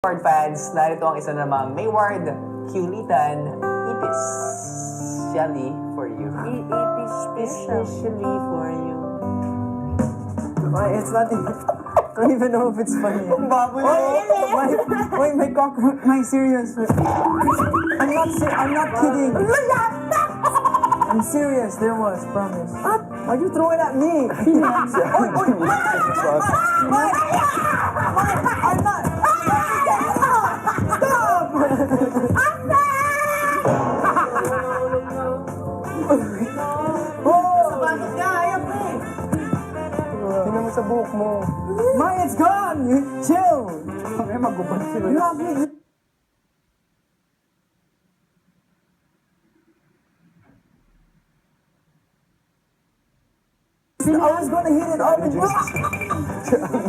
Ward fans, narito ang isa namang Mayward Kulitan Ipis Shelly for you. Especially for you. Why, it's not even... I don't even know if it's funny. baboy Wait, wait, wait, my cockroach, my serious. I'm not, se- I'm not kidding. I'm serious, there was, promise. What? Why you throw it at me? Oy, oy, mo sa buhok mo. Mine, it's gone! Chill! May magubad sila. You have me. I was gonna hit it all the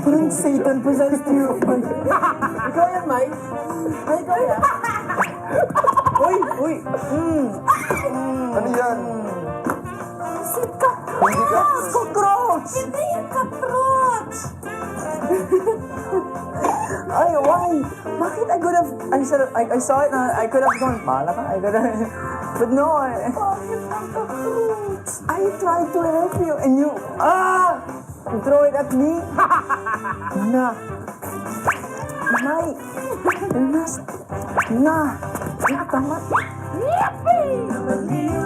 Parang Satan possessed you. Ikaw yan, Mike. Ay, ikaw yan. uy, uy. Mm. Ano yan? Si cockroach! Hindi yung cockroach! Ay, why? Bakit I could have, I said, I, I saw it, na I could have gone, mala ka, I could have, but no, I, Bakit ang cockroach? I tried to help you, and you, ah! You throw it at me? Na. Nay. Nas. Na. Na, tama. Yippee!